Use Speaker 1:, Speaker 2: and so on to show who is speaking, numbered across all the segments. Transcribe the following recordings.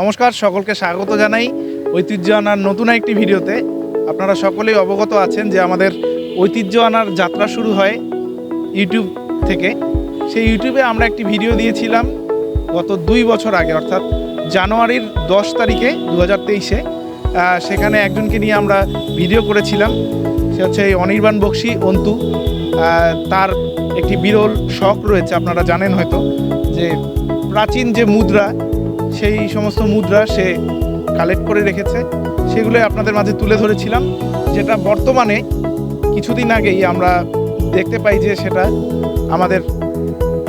Speaker 1: নমস্কার, সকলকে স্বাগত জানাই ঐতিহ্য আনার নতুন একটি ভিডিওতে। আপনারা সকলেই অবগত আছেন যে আমাদের ঐতিহ্য আনার যাত্রা শুরু হয় ইউটিউব থেকে। সেই ইউটিউবে আমরা একটি ভিডিও দিয়েছিলাম গত দুই বছর আগে, অর্থাৎ জানুয়ারির দশ তারিখে দু হাজার তেইশে সেখানে একজনকে নিয়ে আমরা ভিডিও করেছিলাম। সে হচ্ছে এই অনির্বাণ বক্সি অন্তু। তার একটি বিরল শখ রয়েছে, আপনারা জানেন হয়তো, যে প্রাচীন যে মুদ্রা সেই সমস্ত মুদ্রা সে কালেক্ট করে রেখেছে, সেগুলো আপনাদের মাঝে তুলে ধরেছিলাম, যেটা বর্তমানে কিছুদিন আগেই আমরা দেখতে পাই যে সেটা আমাদের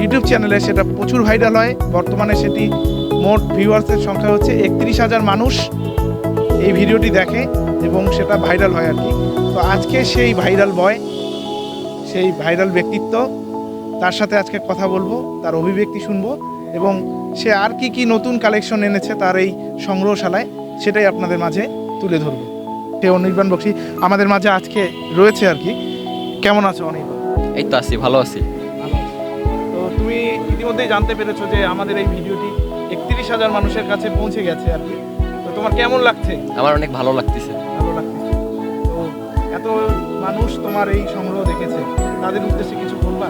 Speaker 1: ইউটিউব চ্যানেলে সেটা প্রচুর ভাইরাল হয়। বর্তমানে সেটি মোট ভিউয়ার্সের সংখ্যা হচ্ছে একত্রিশ হাজার মানুষ এই ভিডিওটি দেখে এবং সেটা ভাইরাল হয় আর কি। তো আজকে সেই ভাইরাল বয় সেই ভাইরাল ব্যক্তিত্ব, তার সাথে আজকে কথা বলব, তার অভিব্যক্তি শুনব। এবং সে আর কি কি নতুন কালেকশন এনেছে তার এই সংগ্রহশালায় সেটাই আপনাদের মাঝে তুলে ধরবো। সে অনির্বাণ বক্সি আমাদের মাঝে আজকে রয়েছে আর কি। কেমন আছো অনির্বাণ?
Speaker 2: এই তো আছি ভালো আছি।
Speaker 1: তো তুমি ইতিমধ্যেই জানতে পেরেছ যে আমাদের এই ভিডিওটি একত্রিশ হাজার মানুষের কাছে পৌঁছে গেছে আর কি। তো তোমার কেমন লাগছে?
Speaker 2: আমার অনেক ভালো লাগতেছে।
Speaker 1: ভালো লাগতেছে তো এত মানুষ তোমার এই সংগ্রহ দেখেছে তাদের উদ্দেশ্যে কিছু বলবা?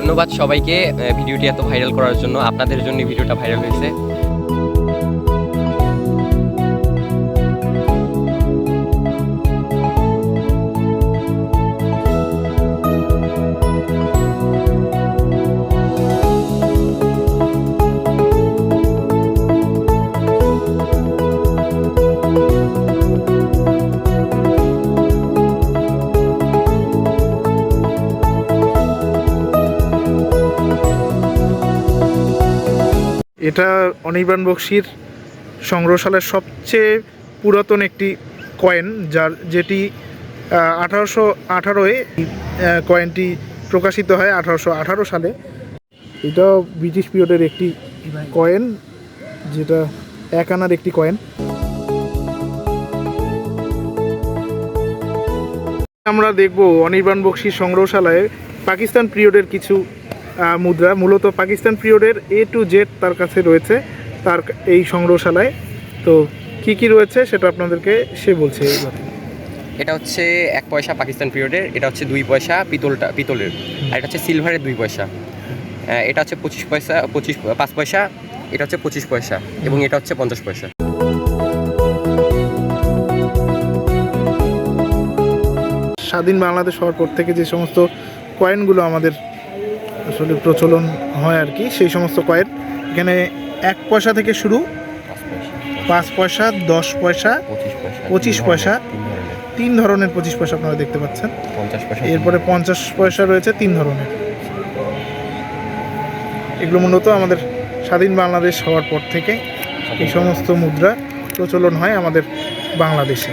Speaker 2: ধন্যবাদ সবাইকে ভিডিওটি এত ভাইরাল করার জন্য। আপনাদের জন্য ভিডিওটা ভাইরাল হয়েছে।
Speaker 1: এটা অনির্বাণ বক্সির সংগ্রহশালার সবচেয়ে পুরাতন একটি কয়েন, যার যেটি আঠারোশো আঠারোয় কয়েনটি প্রকাশিত হয় আঠারোশো আঠারো সালে। এটাও ব্রিটিশ পিরিয়ডের একটি কয়েন, যেটা এক আনার একটি কয়েন। আমরা দেখব অনির্বাণ বক্সির সংগ্রহশালায় পাকিস্তান পিরিয়ডের কিছু মুদ্রা মূলত পাকিস্তান পিরিয়ডের এ টু জেড তার কাছে রয়েছে তার এই সংগ্রহশালায়। তো কি কি রয়েছে সেটা আপনাদেরকে সে বলছে এইবার।
Speaker 2: এটা হচ্ছে এক পয়সা পাকিস্তান পিরিয়ডের এটা হচ্ছে দুই পয়সা পিতলটা পিতলের আর এটা হচ্ছে সিলভারের দুই পয়সা। এটা হচ্ছে পঁচিশ পয়সা পঁচিশ পাঁচ পয়সা এটা হচ্ছে পঁচিশ পয়সা এবং এটা হচ্ছে পঞ্চাশ পয়সা।
Speaker 1: স্বাধীন বাংলাদেশ হওয়ার পর থেকে যে সমস্ত কয়েনগুলো আমাদের আসলে প্রচলন হয় আর কি সেই সমস্ত কয়েন। এখানে এক পয়সা থেকে শুরু
Speaker 2: পাঁচ পয়সা
Speaker 1: দশ পয়সা
Speaker 2: পঁচিশ পয়সা তিন ধরনের,
Speaker 1: পঁচিশ পয়সা আপনারা দেখতে পাচ্ছেন। এরপরে পঞ্চাশ পয়সা রয়েছে তিন ধরনের। এগুলো মূলত আমাদের স্বাধীন বাংলাদেশ হওয়ার পর থেকে এই সমস্ত মুদ্রা প্রচলন হয় আমাদের বাংলাদেশে।